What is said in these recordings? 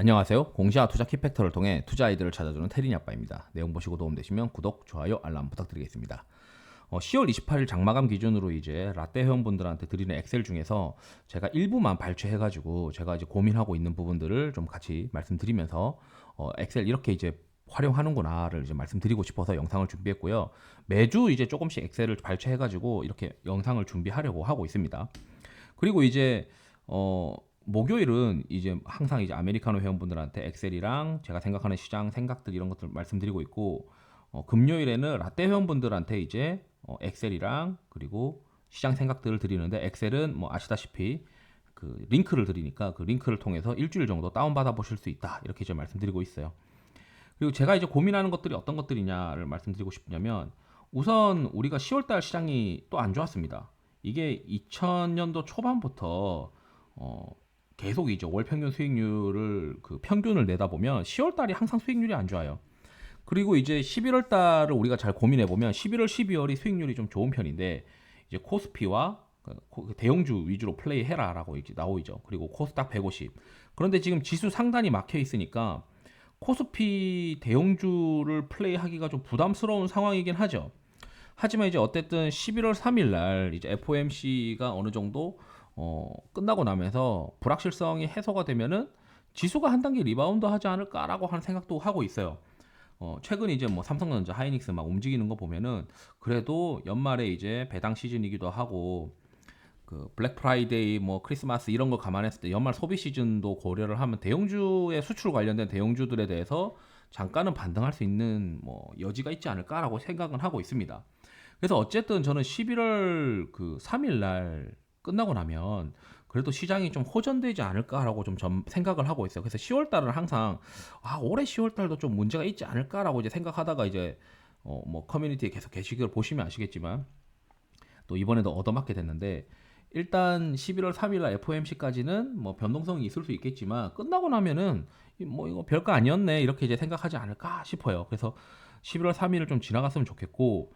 안녕하세요. 공시와 투자 키팩터를 통해 투자 아이들을 찾아주는 테리니 아빠입니다. 내용 보시고 도움되시면 구독, 좋아요, 알람 부탁드리겠습니다. 어, 10월 28일 장마감 기준으로 이제 라떼 회원분들한테 드리는 엑셀 중에서 제가 일부만 발췌해가지고 제가 이제 고민하고 있는 부분들을 좀 같이 말씀드리면서 어, 엑셀 이렇게 이제 활용하는구나를 이제 말씀드리고 싶어서 영상을 준비했고요. 매주 이제 조금씩 엑셀을 발췌해가지고 이렇게 영상을 준비하려고 하고 있습니다. 그리고 이제 어 목요일은 이제 항상 이제 아메리카노 회원분들한테 엑셀이랑 제가 생각하는 시장 생각들 이런 것들 말씀드리고 있고 어, 금요일에는 라떼 회원분들한테 이제 어, 엑셀이랑 그리고 시장 생각들을 드리는데 엑셀은 뭐 아시다시피 그 링크를 드리니까 그 링크를 통해서 일주일 정도 다운 받아 보실 수 있다 이렇게 이제 말씀드리고 있어요. 그리고 제가 이제 고민하는 것들이 어떤 것들이냐를 말씀드리고 싶냐면 우선 우리가 10월달 시장이 또 안 좋았습니다. 이게 2000년도 초반부터 어, 계속 이제 월 평균 수익률을 그 평균을 내다 보면 10월 달이 항상 수익률이 안 좋아요. 그리고 이제 11월 달을 우리가 잘 고민해 보면 11월, 12월이 수익률이 좀 좋은 편인데 이제 코스피와 그그 대형주 위주로 플레이해라라고 이제 나오죠. 그리고 코스닥 150. 그런데 지금 지수 상단이 막혀 있으니까 코스피 대형주를 플레이하기가 좀 부담스러운 상황이긴 하죠. 하지만 이제 어쨌든 11월 3일 날 이제 FOMC가 어느 정도 어, 끝나고 나면서 불확실성이 해소가 되면은 지수가 한 단계 리바운드 하지 않을까라고 하는 생각도 하고 있어요. 어, 최근 이제 뭐 삼성전자, 하이닉스 막 움직이는 거 보면은 그래도 연말에 이제 배당 시즌이기도 하고 그 블랙 프라이데이 뭐 크리스마스 이런 거 감안했을 때 연말 소비 시즌도 고려를 하면 대형주의 수출 관련된 대형주들에 대해서 잠깐은 반등할 수 있는 뭐 여지가 있지 않을까라고 생각은 하고 있습니다. 그래서 어쨌든 저는 11월 그 3일 날 끝나고 나면 그래도 시장이 좀 호전되지 않을까라고 좀 생각을 하고 있어요. 그래서 10월 달은 항상 아 올해 10월 달도 좀 문제가 있지 않을까라고 이제 생각하다가 이제 어 뭐 커뮤니티에 계속 게시글 보시면 아시겠지만 또 이번에도 얻어맞게 됐는데 일단 11월 3일 날 FOMC까지는 뭐 변동성이 있을 수 있겠지만 끝나고 나면은 뭐 이거 별거 아니었네 이렇게 이제 생각하지 않을까 싶어요. 그래서 11월 3일을 좀 지나갔으면 좋겠고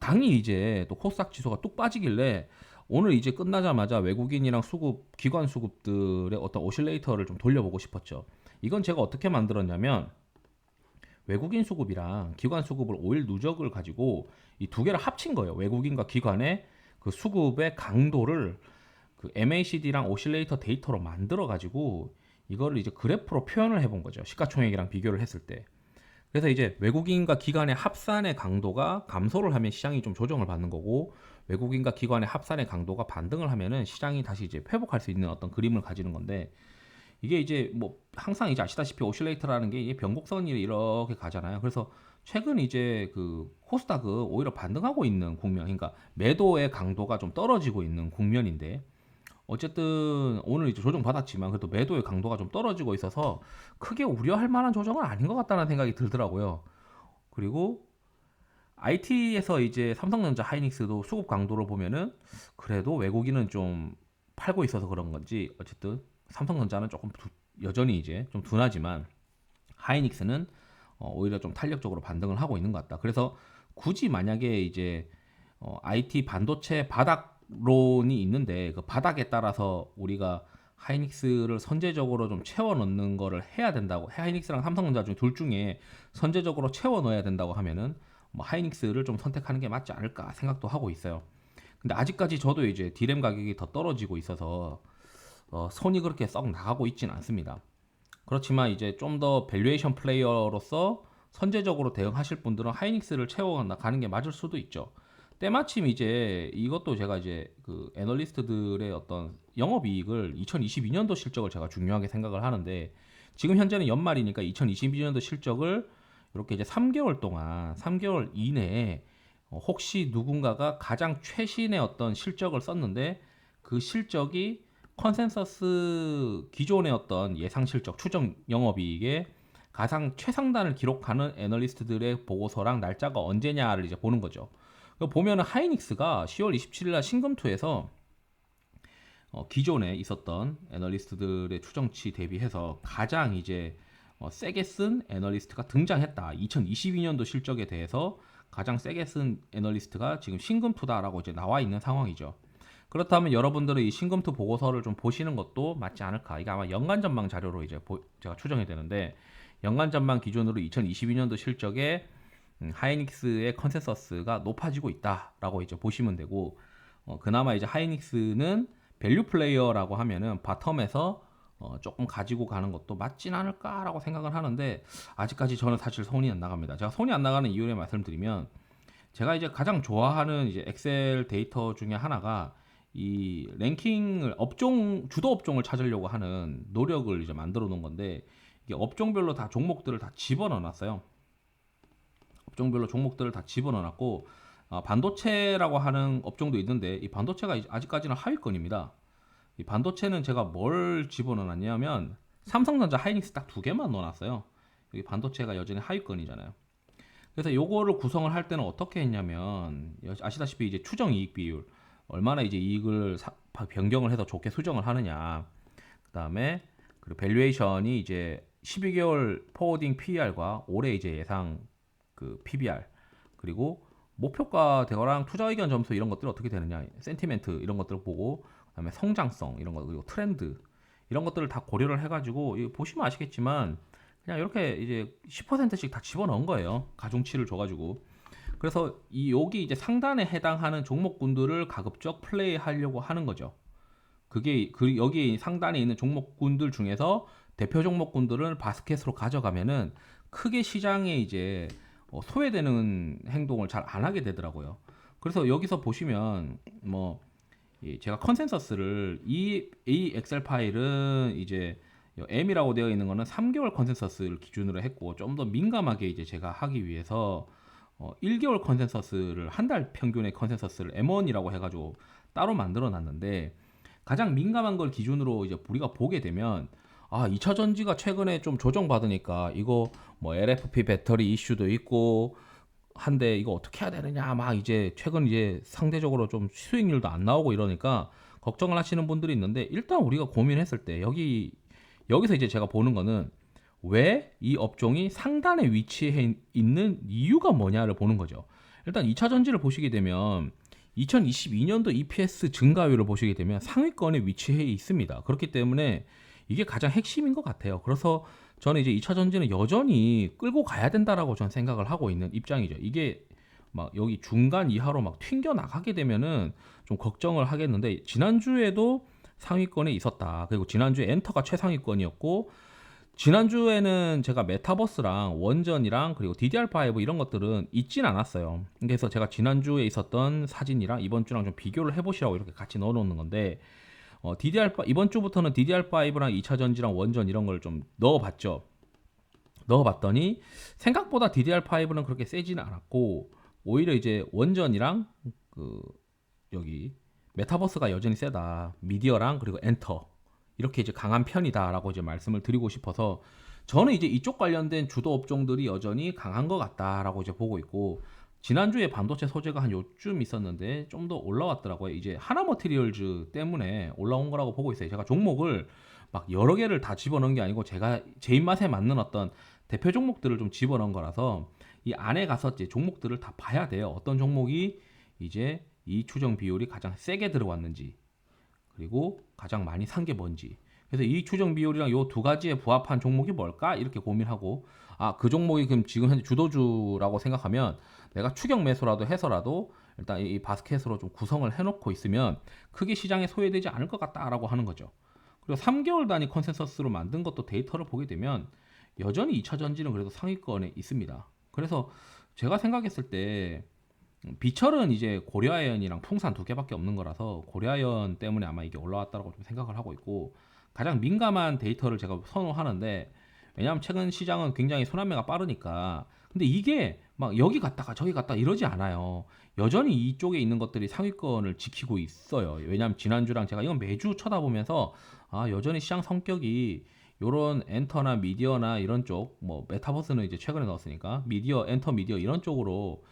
당이 이제 또 코스닥 지수가 뚝 빠지길래 오늘 이제 끝나자마자 외국인이랑 수급, 기관 수급들의 어떤 오실레이터를 좀 돌려보고 싶었죠. 이건 제가 어떻게 만들었냐면 외국인 수급이랑 기관 수급을 5일 누적을 가지고 이 두 개를 합친 거예요. 외국인과 기관의 그 수급의 강도를 그 MACD랑 오실레이터 데이터로 만들어 가지고 이거를 이제 그래프로 표현을 해본 거죠. 시가총액이랑 비교를 했을 때. 그래서 이제 외국인과 기관의 합산의 강도가 감소를 하면 시장이 좀 조정을 받는 거고 외국인과 기관의 합산의 강도가 반등을 하면은 시장이 다시 이제 회복할 수 있는 어떤 그림을 가지는 건데 이게 이제 뭐 항상 이제 아시다시피 오실레이터라는 게 변곡선이 이렇게 가잖아요. 그래서 최근 이제 그 코스닥은 오히려 반등하고 있는 국면, 그러니까 매도의 강도가 좀 떨어지고 있는 국면인데 어쨌든 오늘 이제 조정 받았지만 그래도 매도의 강도가 좀 떨어지고 있어서 크게 우려할 만한 조정은 아닌 것 같다는 생각이 들더라고요. 그리고 IT에서 이제 삼성전자 하이닉스도 수급 강도를 보면은 그래도 외국인은 좀 팔고 있어서 그런 건지 어쨌든 삼성전자는 조금 두, 여전히 이제 좀 둔하지만 하이닉스는 어, 오히려 좀 탄력적으로 반등을 하고 있는 것 같다. 그래서 굳이 만약에 이제 어, IT 반도체 바닥 론이 있는데 그 바닥에 따라서 우리가 하이닉스를 선제적으로 좀 채워 넣는 거를 해야 된다고 하이닉스랑 삼성전자 중 둘 중에 선제적으로 채워 넣어야 된다고 하면은 뭐 하이닉스를 좀 선택하는 게 맞지 않을까 생각도 하고 있어요. 근데 아직까지 저도 이제 디램 가격이 더 떨어지고 있어서 어, 손이 그렇게 썩 나가고 있지는 않습니다. 그렇지만 이제 좀 더 밸류에이션 플레이어로서 선제적으로 대응하실 분들은 하이닉스를 채워 가는 게 맞을 수도 있죠. 때마침 이제 이것도 제가 이제 그 애널리스트들의 어떤 영업이익을 2022년도 실적을 제가 중요하게 생각을 하는데 지금 현재는 연말이니까 2022년도 실적을 이렇게 이제 3개월 동안 3개월 이내에 어, 혹시 누군가가 가장 최신의 어떤 실적을 썼는데 그 실적이 컨센서스 기존의 어떤 예상 실적 추정 영업이익의 가장 최상단을 기록하는 애널리스트들의 보고서랑 날짜가 언제냐를 이제 보는 거죠. 보면은 하이닉스가 10월 27일 날 신금투에서 어, 기존에 있었던 애널리스트들의 추정치 대비해서 가장 이제 어, 세게 쓴 애널리스트가 등장했다. 2022년도 실적에 대해서 가장 세게 쓴 애널리스트가 지금 신금투다라고 이제 나와 있는 상황이죠. 그렇다면 여러분들은 이 신금투 보고서를 좀 보시는 것도 맞지 않을까. 이게 아마 연간 전망 자료로 이제 보- 제가 추정이 되는데 연간 전망 기준으로 2022년도 실적에 음, 하이닉스의 컨센서스가 높아지고 있다라고 이제 보시면 되고 어, 그나마 이제 하이닉스는 밸류 플레이어라고 하면은 바텀에서 어, 조금 가지고 가는 것도 맞진 않을까라고 생각을 하는데 아직까지 저는 사실 손이 안 나갑니다. 제가 손이 안 나가는 이유를 말씀드리면 제가 이제 가장 좋아하는 이제 엑셀 데이터 중에 하나가 이 랭킹을 업종 주도 업종을 찾으려고 하는 노력을 이제 만들어 놓은 건데 이게 업종별로 다 종목들을 다 집어넣어 놨어요. 업종별로 종목들을 다 집어넣어 놨고 아, 반도체라고 하는 업종도 있는데 이 반도체가 아직까지는 하위권입니다. 이 반도체는 제가 뭘 집어넣어 놨냐면 삼성전자 하이닉스 딱 두 개만 넣어 놨어요. 여기 반도체가 여전히 하위권이잖아요. 그래서 요거를 구성을 할 때는 어떻게 했냐면 여- 아시다시피 이제 추정 이익 비율 얼마나 이제 이익을 사- 변경을 해서 좋게 수정을 하느냐. 그다음에 그리고 밸류에이션이 이제 12개월 포워딩 PER과 올해 이제 예상 그 PBR 그리고 목표가 대거랑 투자 의견 점수 이런 것들이 어떻게 되느냐 센티멘트 이런 것들을 보고 그다음에 성장성 이런 거 그리고 트렌드 이런 것들을 다 고려를 해가지고 보시면 아시겠지만 그냥 이렇게 이제 10%씩 다 집어넣은 거예요. 가중치를 줘가지고. 그래서 이 여기 이제 상단에 해당하는 종목군들을 가급적 플레이하려고 하는 거죠. 그게 그 여기 상단에 있는 종목군들 중에서 대표 종목군들을 바스켓으로 가져가면은 크게 시장에 이제 어, 소외되는 행동을 잘 안 하게 되더라고요. 그래서 여기서 보시면 뭐이 제가 컨센서스를 이, 이 엑셀 파일은 이제 M이라고 되어 있는 거는 3개월 컨센서스를 기준으로 했고 좀 더 민감하게 이제 제가 하기 위해서 어, 1개월 컨센서스를 한 달 평균의 컨센서스를 M1이라고 해가지고 따로 만들어 놨는데 가장 민감한 걸 기준으로 이제 우리가 보게 되면 아 2차 전지가 최근에 좀 조정받으니까 이거 뭐 LFP 배터리 이슈도 있고 한데 이거 어떻게 해야 되느냐 막 이제 최근 이제 상대적으로 좀 수익률도 안 나오고 이러니까 걱정을 하시는 분들이 있는데 일단 우리가 고민했을 때 여기 여기서 이제 제가 보는 거는 왜 이 업종이 상단에 위치해 있는 이유가 뭐냐를 보는 거죠. 일단 2차 전지를 보시게 되면 2022년도 EPS 증가율을 보시게 되면 상위권에 위치해 있습니다. 그렇기 때문에 이게 가장 핵심인 것 같아요. 그래서 저는 이제 2차 전지는 여전히 끌고 가야 된다라고 저는 생각을 하고 있는 입장이죠. 이게 막 여기 중간 이하로 막 튕겨 나가게 되면은 좀 걱정을 하겠는데 지난주에도 상위권에 있었다. 그리고 지난주에 엔터가 최상위권이었고 지난주에는 제가 메타버스랑 원전이랑 그리고 DDR5 이런 것들은 있진 않았어요. 그래서 제가 지난주에 있었던 사진이랑 이번 주랑 좀 비교를 해보시라고 이렇게 같이 넣어 놓는 건데 어, DDR5 이번 주부터는 DDR5랑 2차 전지랑 원전 이런 걸 좀 넣어봤죠. 넣어봤더니 생각보다 DDR5는 그렇게 세지는 않았고 오히려 이제 원전이랑 그 여기 메타버스가 여전히 세다. 미디어랑 그리고 엔터 이렇게 이제 강한 편이다라고 이제 말씀을 드리고 싶어서 저는 이제 이쪽 관련된 주도 업종들이 여전히 강한 것 같다라고 이제 보고 있고 지난주에 반도체 소재가 한 요쯤 있었는데 좀 더 올라왔더라고요. 이제 하나 머티리얼즈 때문에 올라온 거라고 보고 있어요. 제가 종목을 막 여러 개를 다 집어넣은 게 아니고 제가 제 입맛에 맞는 어떤 대표 종목들을 좀 집어넣은 거라서 이 안에 가서 이제 종목들을 다 봐야 돼요. 어떤 종목이 이제 이 추정 비율이 가장 세게 들어왔는지 그리고 가장 많이 산 게 뭔지. 그래서 이 추정 비율이랑 요 두 가지에 부합한 종목이 뭘까 이렇게 고민하고 아 그 종목이 그럼 지금 현재 주도주라고 생각하면 내가 추격 매수라도 해서라도 일단 이 바스켓으로 좀 구성을 해놓고 있으면 크게 시장에 소외되지 않을 것 같다라고 하는 거죠. 그리고 3개월 단위 컨센서스로 만든 것도 데이터를 보게 되면 여전히 2차 전지는 그래도 상위권에 있습니다. 그래서 제가 생각했을 때 비철은 이제 고려아연이랑 풍산 두 개밖에 없는 거라서 고려아연 때문에 아마 이게 올라왔다고 좀 생각을 하고 있고 가장 민감한 데이터를 제가 선호하는데 왜냐하면 최근 시장은 굉장히 소남매가 빠르니까 근데 이게 막 여기 갔다가 저기 갔다 이러지 않아요. 여전히 이쪽에 있는 것들이 상위권을 지키고 있어요. 왜냐하면 지난주랑 제가 이건 매주 쳐다보면서 아 여전히 시장 성격이 요런 엔터나 미디어나 이런 쪽 뭐 메타버스는 이제 최근에 넣었으니까 미디어 엔터 미디어 이런 쪽으로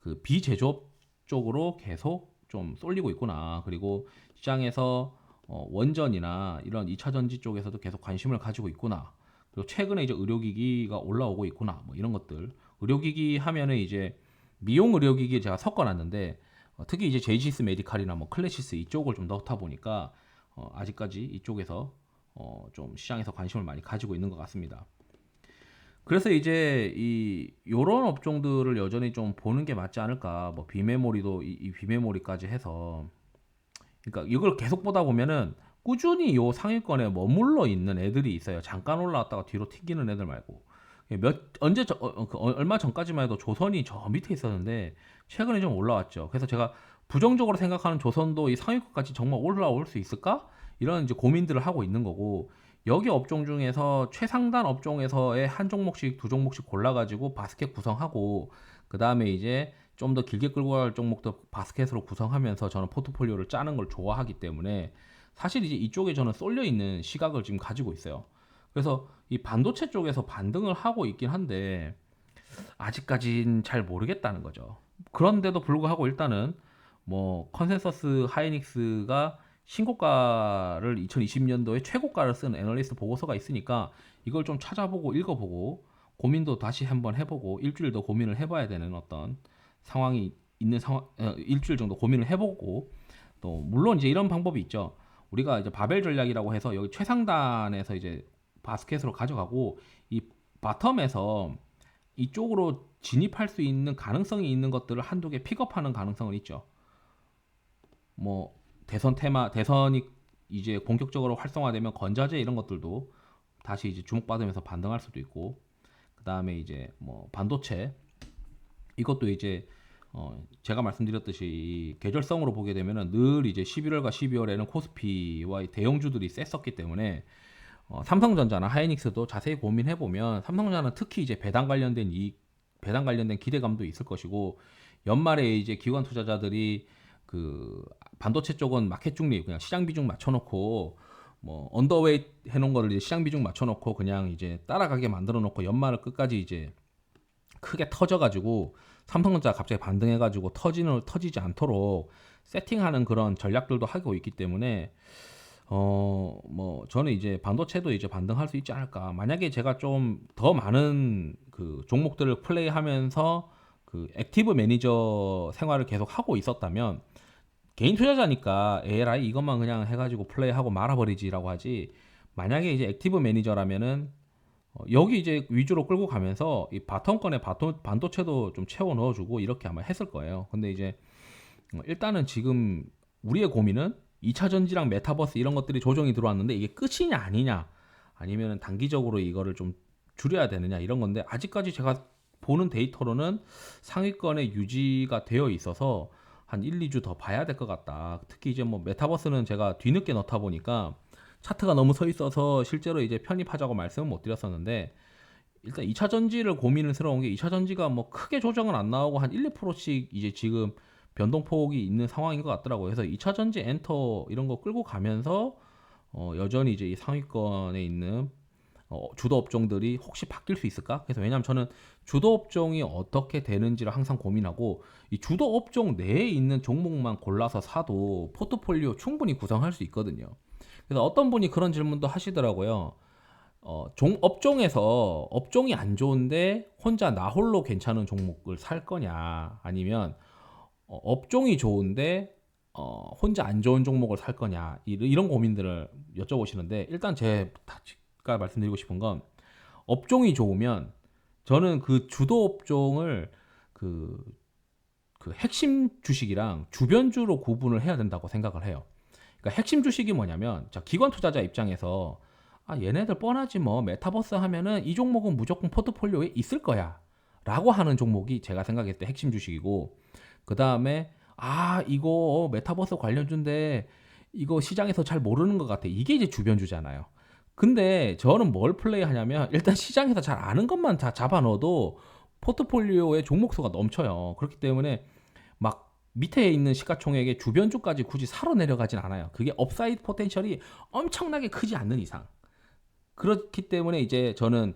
그 비제조업 쪽으로 계속 좀 쏠리고 있구나. 그리고 시장에서 어, 원전이나 이런 2차 전지 쪽에서도 계속 관심을 가지고 있구나. 그리고 최근에 이제 의료기기가 올라오고 있구나. 뭐 이런 것들. 의료기기 하면은 이제 미용 의료기기 제가 섞어놨는데 어, 특히 이제 제이시스 메디칼이나 뭐 클래시스 이쪽을 좀 넣다 보니까 어, 아직까지 이쪽에서 어, 좀 시장에서 관심을 많이 가지고 있는 것 같습니다. 그래서 이제 이 요런 업종들을 여전히 좀 보는 게 맞지 않을까. 뭐 비메모리도 이, 이 비메모리까지 해서 그러니까 이걸 계속 보다 보면은 꾸준히 요 상위권에 머물러 있는 애들이 있어요. 잠깐 올라왔다가 뒤로 튕기는 애들 말고 몇 언제 저, 어, 그 얼마 전까지만 해도 조선이 저 밑에 있었는데 최근에 좀 올라왔죠. 그래서 제가 부정적으로 생각하는 조선도 이 상위권까지 정말 올라올 수 있을까? 이런 이제 고민들을 하고 있는 거고 여기 업종 중에서 최상단 업종에서의 한 종목씩 두 종목씩 골라가지고 바스켓 구성하고 그 다음에 이제 좀 더 길게 끌고 갈 종목도 바스켓으로 구성하면서 저는 포트폴리오를 짜는 걸 좋아하기 때문에 사실 이제 이쪽에 저는 쏠려 있는 시각을 지금 가지고 있어요. 그래서 이 반도체 쪽에서 반등을 하고 있긴 한데 아직까진 잘 모르겠다는 거죠. 그런데도 불구하고 일단은 뭐 컨센서스 하이닉스가 신고가를 2020년도에 최고가를 쓴 애널리스트 보고서가 있으니까 이걸 좀 찾아보고 읽어보고 고민도 다시 한번 해보고 일주일 더 고민을 해봐야 되는 어떤 상황이 있는 상황 어, 일주일 정도 고민을 해보고 또 물론 이제 이런 방법이 있죠. 우리가 이제 바벨 전략이라고 해서 여기 최상단에서 이제 바스켓으로 가져가고 이 바텀에서 이쪽으로 진입할 수 있는 가능성이 있는 것들을 한두 개 픽업하는 가능성은 있죠. 뭐 대선 테마 대선이 이제 본격적으로 활성화되면 건자재 이런 것들도 다시 이제 주목받으면서 반등할 수도 있고 그 다음에 이제 뭐 반도체 이것도 이제 어 제가 말씀드렸듯이 이 계절성으로 보게 되면은 늘 이제 11월과 12월에는 코스피와 대형주들이 셌었기 때문에 어 삼성전자나 하이닉스도 자세히 고민해 보면 삼성전자는 특히 이제 배당 관련된 이 배당 관련된 기대감도 있을 것이고 연말에 이제 기관 투자자들이 그 반도체 쪽은 마켓 중립 그냥 시장 비중 맞춰놓고 뭐 언더웨이 해놓은 거를 이제 시장 비중 맞춰놓고 그냥 이제 따라가게 만들어놓고 연말을 끝까지 이제 크게 터져가지고 삼성전자 갑자기 반등해가지고 터지는 터지지 않도록 세팅하는 그런 전략들도 하고 있기 때문에 어 뭐 저는 이제 반도체도 이제 반등할 수 있지 않을까. 만약에 제가 좀 더 많은 그 종목들을 플레이하면서 그 액티브 매니저 생활을 계속 하고 있었다면 개인 투자자니까 ALI 이것만 그냥 해가지고 플레이하고 말아버리지라고 하지. 만약에 이제 액티브 매니저라면은 어, 여기 이제 위주로 끌고 가면서 이 바텀권에 바토, 반도체도 좀 채워 넣어주고 이렇게 아마 했을 거예요. 근데 이제 어, 일단은 지금 우리의 고민은 2차 전지랑 메타버스 이런 것들이 조정이 들어왔는데 이게 끝이냐 아니냐 아니면 단기적으로 이거를 좀 줄여야 되느냐 이런 건데 아직까지 제가 보는 데이터로는 상위권에 유지가 되어 있어서 한 1, 2주 더 봐야 될 것 같다. 특히 이제 뭐 메타버스는 제가 뒤늦게 넣다 보니까 차트가 너무 서 있어서 실제로 이제 편입하자고 말씀은 못 드렸었는데 일단 2차 전지를 고민을스러운 게 2차 전지가 뭐 크게 조정은 안 나오고 한 1, 2%씩 이제 지금 변동폭이 있는 상황인 것 같더라고요. 그래서 2차 전지 엔터 이런 거 끌고 가면서 어 여전히 이제 이 상위권에 있는 어, 주도 업종들이 혹시 바뀔 수 있을까? 그래서 왜냐하면 저는 주도 업종이 어떻게 되는지를 항상 고민하고 이 주도 업종 내에 있는 종목만 골라서 사도 포트폴리오 충분히 구성할 수 있거든요. 그래서 어떤 분이 그런 질문도 하시더라고요. 어, 종, 업종에서 업종이 안 좋은데 혼자 나 홀로 괜찮은 종목을 살 거냐 아니면 어, 업종이 좋은데 어, 혼자 안 좋은 종목을 살 거냐 이런 고민들을 여쭤보시는데 일단 제 아까 말씀드리고 싶은 건 업종이 좋으면 저는 그 주도 업종을 그, 그 핵심 주식이랑 주변주로 구분을 해야 된다고 생각을 해요. 그러니까 핵심 주식이 뭐냐면 자 기관 투자자 입장에서 아 얘네들 뻔하지 뭐 메타버스 하면은 이 종목은 무조건 포트폴리오에 있을 거야 라고 하는 종목이 제가 생각했을 때 핵심 주식이고 그 다음에 아 이거 메타버스 관련주인데 이거 시장에서 잘 모르는 것 같아 이게 이제 주변주잖아요. 근데 저는 뭘 플레이하냐면 일단 시장에서 잘 아는 것만 다 잡아 넣어도 포트폴리오의 종목수가 넘쳐요. 그렇기 때문에 막 밑에 있는 시가총액의 주변주까지 굳이 사러 내려가진 않아요. 그게 업사이드 포텐셜이 엄청나게 크지 않는 이상. 그렇기 때문에 이제 저는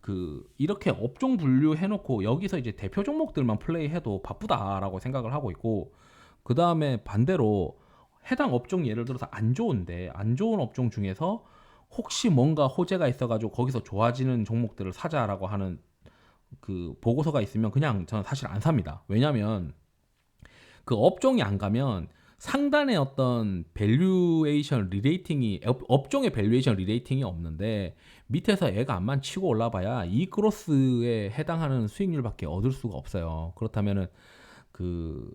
그 이렇게 업종 분류해 놓고 여기서 이제 대표 종목들만 플레이해도 바쁘다라고 생각을 하고 있고 그 다음에 반대로 해당 업종 예를 들어서 안 좋은데 안 좋은 업종 중에서 혹시 뭔가 호재가 있어 가지고 거기서 좋아지는 종목들을 사자라고 하는 그 보고서가 있으면 그냥 저는 사실 안 삽니다. 왜냐하면 그 업종이 안 가면 상단에 어떤 밸류에이션 리레이팅이 업, 업종의 밸류에이션 리레이팅이 없는데 밑에서 애가 안만 치고 올라봐야 이 크로스에 해당하는 수익률밖에 얻을 수가 없어요. 그렇다면은 그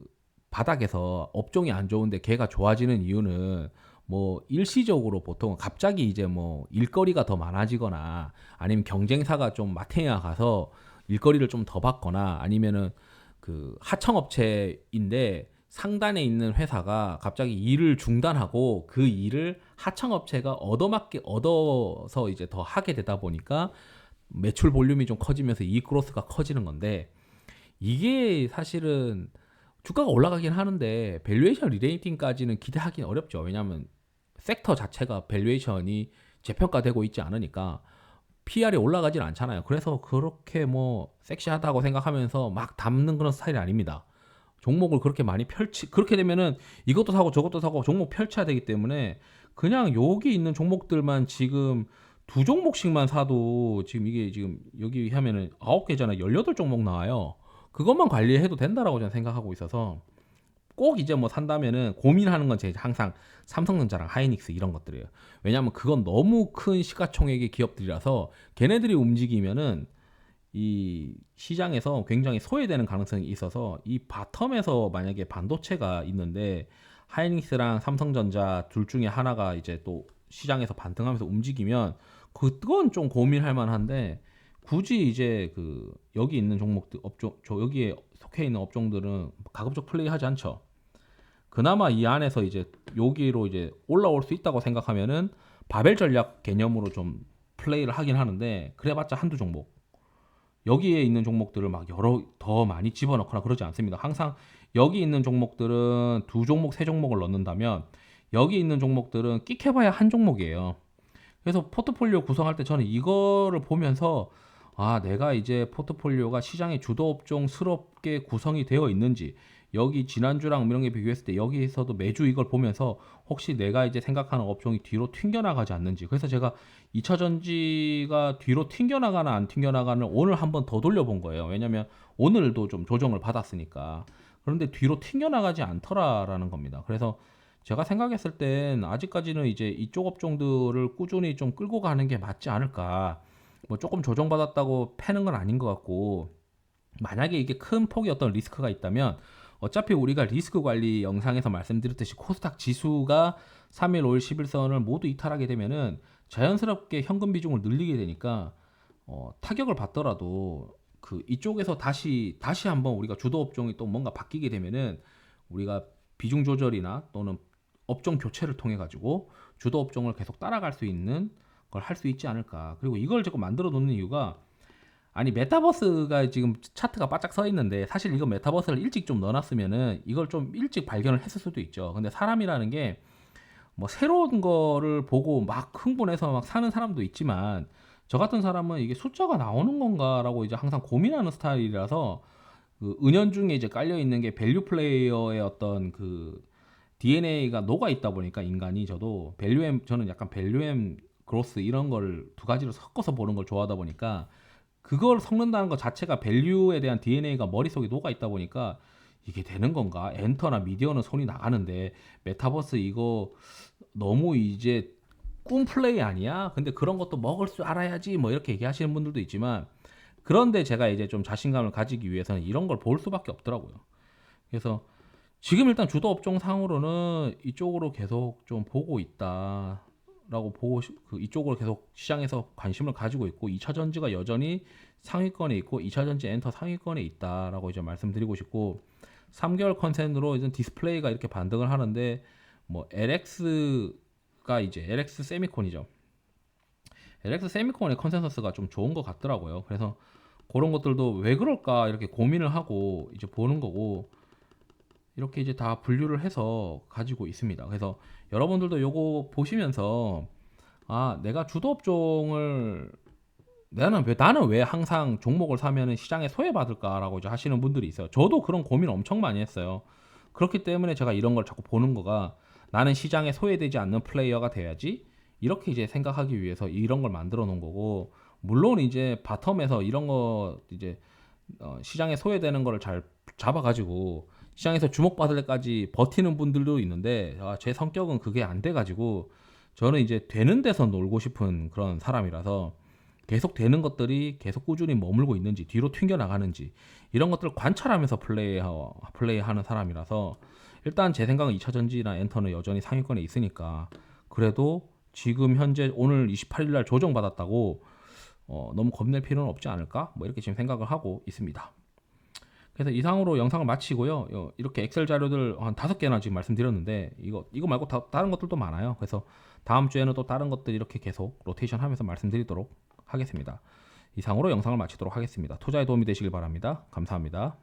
바닥에서 업종이 안 좋은데 걔가 좋아지는 이유는 뭐 일시적으로 보통 갑자기 이제 뭐 일거리가 더 많아지거나 아니면 경쟁사가 좀 마탱이가 가서 일거리를 좀 더 받거나 아니면은 그 하청업체인데 상단에 있는 회사가 갑자기 일을 중단하고 그 일을 하청업체가 얻어맞게 얻어서 이제 더 하게 되다 보니까 매출 볼륨이 좀 커지면서 이익 그로스가 커지는 건데 이게 사실은 주가가 올라가긴 하는데 밸류에이션 리레이팅까지는 기대하기 어렵죠. 왜냐하면 섹터 자체가 밸류에이션이 재평가되고 있지 않으니까 PR이 올라가질 않잖아요. 그래서 그렇게 뭐 섹시하다고 생각하면서 막 담는 그런 스타일이 아닙니다. 종목을 그렇게 많이 펼치 그렇게 되면은 이것도 사고 저것도 사고 종목 펼쳐야 되기 때문에 그냥 여기 있는 종목들만 지금 두 종목씩만 사도 지금 이게 지금 여기 하면은 아홉 개잖아요. 열여덟 종목 나와요. 그것만 관리해도 된다라고 저는 생각하고 있어서 꼭 이제 뭐 산다면은 고민하는 건 제 항상 삼성전자랑 하이닉스 이런 것들이에요. 왜냐하면 그건 너무 큰 시가총액의 기업들이라서 걔네들이 움직이면은 이 시장에서 굉장히 소외되는 가능성이 있어서 이 바텀에서 만약에 반도체가 있는데 하이닉스랑 삼성전자 둘 중에 하나가 이제 또 시장에서 반등하면서 움직이면 그건 좀 고민할 만한데 굳이 이제 그 여기 있는 종목들 업종 저 여기에 속해 있는 업종들은 가급적 플레이하지 않죠. 그나마 이 안에서 이제 여기로 이제 올라올 수 있다고 생각하면은 바벨 전략 개념으로 좀 플레이를 하긴 하는데 그래봤자 한두 종목 여기에 있는 종목들을 막 여러 더 많이 집어넣거나 그러지 않습니다. 항상 여기 있는 종목들은 두 종목 세 종목을 넣는다면 여기 있는 종목들은 끽해봐야 한 종목이에요. 그래서 포트폴리오 구성할 때 저는 이거를 보면서 아 내가 이제 포트폴리오가 시장의 주도 업종스럽게 구성이 되어 있는지 여기 지난주랑 이런 게 비교했을 때 여기에서도 매주 이걸 보면서 혹시 내가 이제 생각하는 업종이 뒤로 튕겨나가지 않는지. 그래서 제가 2차 전지가 뒤로 튕겨나가나 안 튕겨나가는 오늘 한번 더 돌려본 거예요. 왜냐면 오늘도 좀 조정을 받았으니까. 그런데 뒤로 튕겨나가지 않더라라는 겁니다. 그래서 제가 생각했을 땐 아직까지는 이제 이쪽 업종들을 꾸준히 좀 끌고 가는 게 맞지 않을까. 뭐 조금 조정받았다고 패는 건 아닌 것 같고 만약에 이게 큰 폭의 어떤 리스크가 있다면 어차피 우리가 리스크 관리 영상에서 말씀드렸듯이 코스닥 지수가 3일, 5일, 10일선을 모두 이탈하게 되면은 자연스럽게 현금 비중을 늘리게 되니까 어, 타격을 받더라도 그 이쪽에서 다시 다시 한번 우리가 주도 업종이 또 뭔가 바뀌게 되면은 우리가 비중 조절이나 또는 업종 교체를 통해 가지고 주도 업종을 계속 따라갈 수 있는 걸 할 수 있지 않을까. 그리고 이걸 자꾸 만들어 놓는 이유가 아니 메타버스가 지금 차트가 바짝 서 있는데 사실 이거 메타버스를 일찍 좀 넣어놨으면은 이걸 좀 일찍 발견을 했을 수도 있죠. 근데 사람이라는 게 뭐 새로운 거를 보고 막 흥분해서 막 사는 사람도 있지만 저 같은 사람은 이게 숫자가 나오는 건가라고 이제 항상 고민하는 스타일이라서 그 은연중에 이제 깔려 있는 게 밸류 플레이어의 어떤 그 DNA가 녹아 있다 보니까 인간이 저도 밸류엠 저는 약간 밸류엠 그로스 이런 걸 두 가지를 섞어서 보는 걸 좋아하다 보니까 그걸 섞는다는 것 자체가 밸류에 대한 DNA가 머릿속에 녹아 있다 보니까 이게 되는 건가? 엔터나 미디어는 손이 나가는데 메타버스 이거 너무 이제 꿈 플레이 아니야? 근데 그런 것도 먹을 줄 알아야지 뭐 이렇게 얘기하시는 분들도 있지만 그런데 제가 이제 좀 자신감을 가지기 위해서는 이런 걸 볼 수밖에 없더라고요. 그래서 지금 일단 주도 업종 상으로는 이쪽으로 계속 좀 보고 있다. 라고 보고 그 이쪽으로 계속 시장에서 관심을 가지고 있고 2차 전지가 여전히 상위권에 있고 2차 전지 엔터 상위권에 있다라고 이제 말씀드리고 싶고 3개월 컨센으로 이제 디스플레이가 이렇게 반등을 하는데 뭐 LX가 이제 LX 세미콘이죠. LX 세미콘의 컨센서스가 좀 좋은 것 같더라고요. 그래서 그런 것들도 왜 그럴까 이렇게 고민을 하고 이제 보는 거고 이렇게 이제 다 분류를 해서 가지고 있습니다. 그래서 여러분들도 요거 보시면서 아 내가 주도 업종을 나는 왜 나는 왜 항상 종목을 사면은 시장에 소외받을까라고 이제 하시는 분들이 있어요. 저도 그런 고민 엄청 많이 했어요. 그렇기 때문에 제가 이런 걸 자꾸 보는 거가 나는 시장에 소외되지 않는 플레이어가 돼야지 이렇게 이제 생각하기 위해서 이런 걸 만들어 놓은 거고 물론 이제 바텀에서 이런 거 이제 어 시장에 소외되는 거를 잘 잡아가지고 시장에서 주목받을 때까지 버티는 분들도 있는데 아, 제 성격은 그게 안 돼가지고 저는 이제 되는 데서 놀고 싶은 그런 사람이라서 계속 되는 것들이 계속 꾸준히 머물고 있는지 뒤로 튕겨 나가는지 이런 것들을 관찰하면서 플레이 플레이하는 사람이라서 일단 제 생각은 2차 전지나 엔터는 여전히 상위권에 있으니까 그래도 지금 현재 오늘 28일 날 조정받았다고 어, 너무 겁낼 필요는 없지 않을까? 뭐 이렇게 지금 생각을 하고 있습니다. 그래서 이상으로 영상을 마치고요. 어, 이렇게 엑셀 자료들 한 다섯 개나 지금 말씀드렸는데 이거 이거 말고 다, 다른 것들도 많아요. 그래서 다음 주에는 또 다른 것들 이렇게 계속 로테이션 하면서 말씀드리도록 하겠습니다. 이상으로 영상을 마치도록 하겠습니다. 투자에 도움이 되시길 바랍니다. 감사합니다.